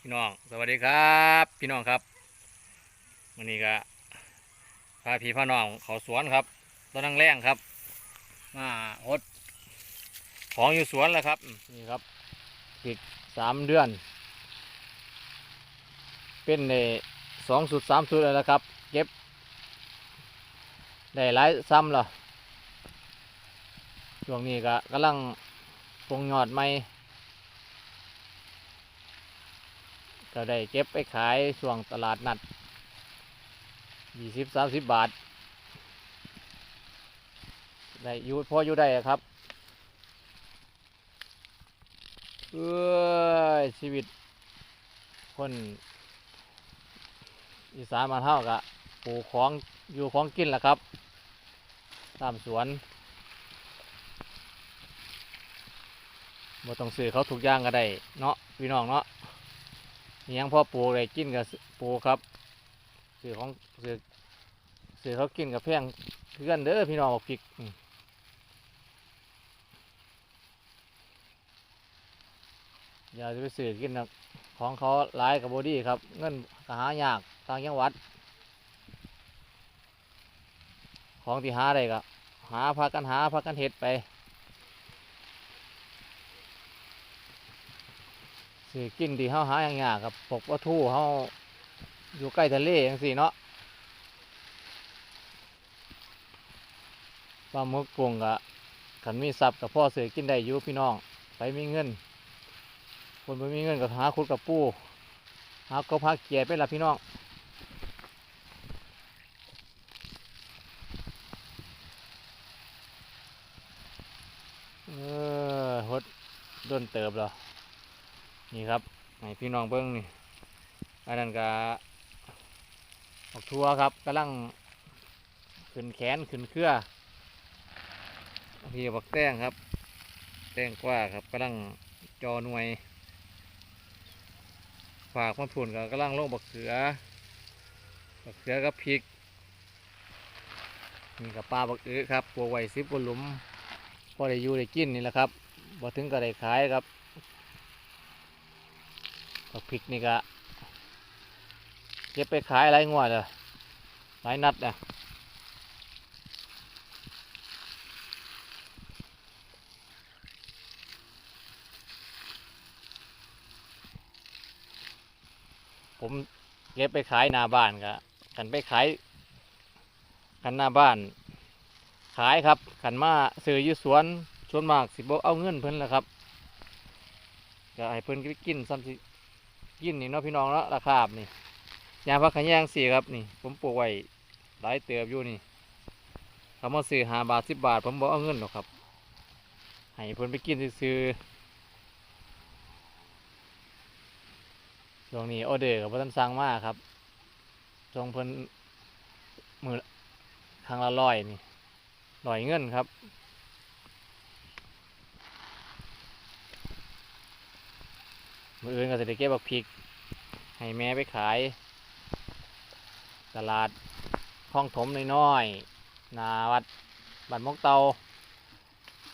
พี่น้อง สวัสดีครับ พี่น้องครับวันนี้ก็พาพี่พาน้องเขาสวนครับตอนนั่งแรงครับมาหดของอยู่สวนแล้วครับนี่ครับอีกสามเดือน เป็นในสองสุดสามสุดแล้วนะครับเก็บได้หลายซ้ำแล้วช่วงนี้ก็กำลังปรงยอดใหม่ ก็ได้เก็บไปขายช่วงตลาดนัดยี่สิบสามสิบบาท ได้อยู่พออยู่ได้ครับเอ้ยชีวิต คนอีสานมานเท่ากับปลูกของอยู่ของกินแหละครับ ตามสวนบ่ต้องซื้อเขาทุกย่างก็ได้ เนาะพี่น้องเนาะ ยังพ่อปลูกได้กินกับปลูกครับสื่อของสื่อสื่อเขากินกับแพงเพื่อนเด้อพี่น้องอกพริกอย่าจะไปสื่อกินนะของเขาหลายกับบอดี้ครับ เงินกหายากต่างจังหวัด ของที่หาได้ก็หาพากันหาพากันเห็ดไป สิกินที่เฮาหาอย่างยากครับปกวัตถุเฮาอยู่ใกล้ทะเลจังซี่เนาะปลาหมึกกุ้งกะขันมีทรัพย์กับพ่อเสือกินได้อยู่พี่น้อง ไปมีเงิน คนไม่มีเงินก็หาคุดกับปูหากบหาเกียร์ไปละพี่น้องเออหดโดนเติบเหรอ นี่ครับให้พี่น้องเบิ้งนี่อันนั้นก็ออกทัวครับกำลังขึ้นแขนขึ้นเครือพี่บักแต้งครับ แต้งกว่าครับกำลังจอหน่วย ฝากมาพุ่นก็กำลังลงบักเขือบักเขือกับพริกนี่กับปลาบักอื้อครับปลูกไว้สิบบนหลุมพอได้อยู่ได้กินนี่แหละครับบ่ถึงก็ได้ขายครับ บักพริกนี่ก็เก็บไปขายหลายงวดเลยหลายนัดนะผมเก็บไปขายหน้าบ้านก็ขันไปขายขันหน้าบ้าน ขายครับขันมาซื้ออยู่สวนสวนมากสิบเอาเงินเพิ่นแหละครับก็ให้เพิ่นกินซ้ำสิ กินนี่เนาะพี่น้องเนาะราคาบนี่ยางพักขยงสี่ครับนี่ ผมปลูกไว้หลายเติบอยู่นี่เขามาซื้อหาบาทสิบบาท ผมบอกเอาเงินหรอกครับ ให้เพิ่นไปกินซื้อช่วงนี้ออเดอร์กับท่านสั่งมากครับจงเพิ่นมือครั้งละร้อยนี่ร้อยเงินครับ มืออื่นก็จะได้เก็บบักพริก ให้แม่ไปขาย ตลาดคลองถมน้อยๆนาวัดบันมกเตา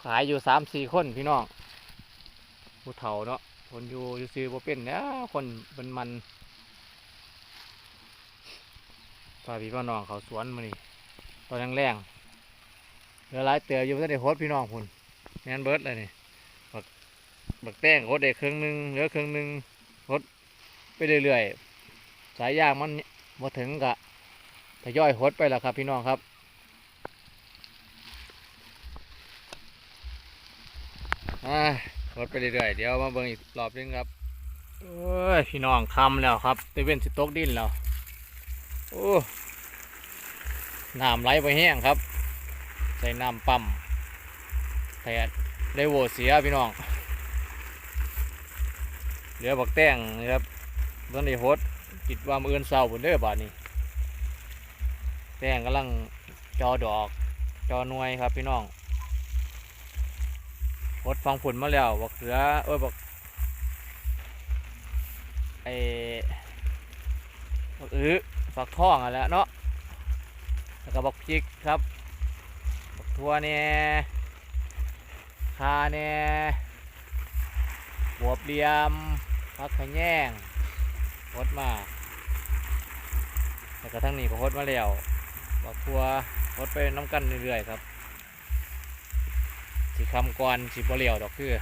ขายอยู่สามสี่คนพี่น้องผู้เฒ่าเนาะคนอยู่อยู่ซื้อบ่เป็นเนี่ยคนเป็นมันพาพี่พ่อน้องเขาสวนมานี่ตอนแรงๆเหลือหลายเตืออยู่ไม่ได้โฮดพี่น้องคุณแมนเบิร์ดเลยนี่ บักแต้งโคตรได้ครึ่งหนึ่งเหลือครึ่งหนึ่งโคตรไปเรื่อยๆสายยางมันมาถึงกะทยอยหดไปแล้วครับ พี่น้องครับอ่าหดไปเรื่อยๆเดี๋ยวมาเบิ่งอีกรอบนึงครับเอ้ยพี่น้องคำแล้วครับตะเวนสิตกดินแล้วโอ้น้ำไหลไปแห้งครับ ใส่น้ำปั๊มแต่ได้โวเสียพี่น้อง เหลือบักแต้งนะครับตอนนี้โฮดกิดว่ามืออื่นเศร้าบนเด้อบาดนี้ แต้งกำลังจอดอก จอหน่วยครับพี่น้องโฮดฟังผลมาแล้วบักเขือเอ้ยบักไอบักอื้อฝักท่องอะแล้วเนาะแล้วก็บักพริกครับบักทัวเนี่ยคาเนี่ย บวบเหลี่ยมพักขแยงฮดมาแล้วก็ทั้งนี้ก็ฮดมาแล้วบักทัวฮดไปน้ำกันเรื่อยๆครับสีคำก่อนสีบเหลียวดอกคือ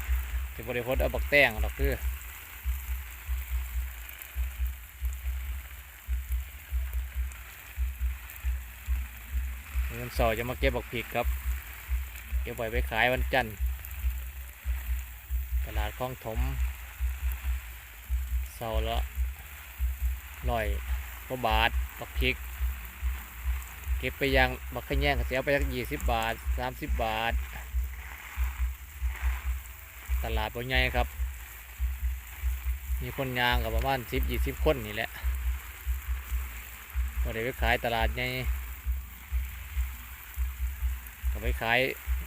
สีบริฮดเอาบักแตงดอกคือเงินเสาร์จะมาเก็บบักผิกครับ เก็บไว้ไปขายวันจันทร์ คลองถมเสาร์ละร้อยกว่าบาทบักพริก เก็บไปยังบักขะแยงก็เสียไปสักยี่สิบบาทสามสิบบาท ตลาดบ่ใหญ่ครับ มีคนยางกับประมาณสิบยี่สิบคนนี่แหละพอได้ไปขายตลาดใหญ่ก็ไปขาย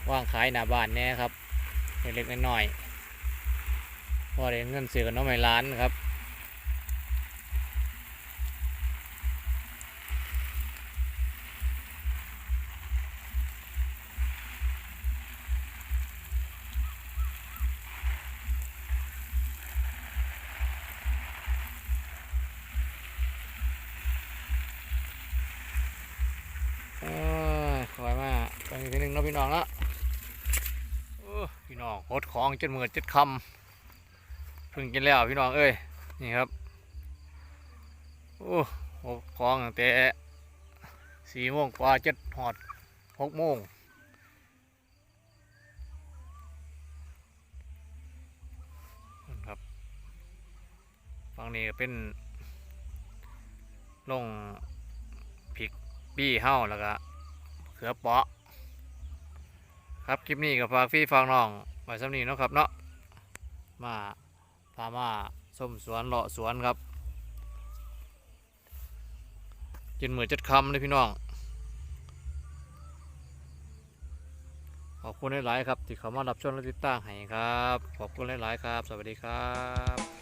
ว่างขายหน้าบ้านแน่ครับเล็กๆน้อยๆ พอได้เงินซื้อกับน้องไม่ร้านครับเอ้ยคอยมาตอนนี้ทีหนึ่งเนาะพี่น้องและโอ้พี่น้องโคตรของจนเมือจดคำเพิ่งกินแล้วพี่น้องเอ้ยนี่ครับโอ้โหของตั้งแต่สี่โมงกว่าเจ็ดหอดหกโมงนะครับฝั่งนี้ก็เป็นลงพริกบี้เฮ้าแล้วก็เขือเปาะ ครับ คลิปนี้กับฝากพี่ฟังน้องไว้สำนีนะครับเนาะมา พามาส้มสวนเลาะสวนครับจนเหมือนจัดคำเลยพี่น้อง ขอบคุณหลาย ๆ ครับ ที่เข้ามารับชมและติดตามให้ครับ ขอบคุณหลาย ๆ ครับ สวัสดีครับ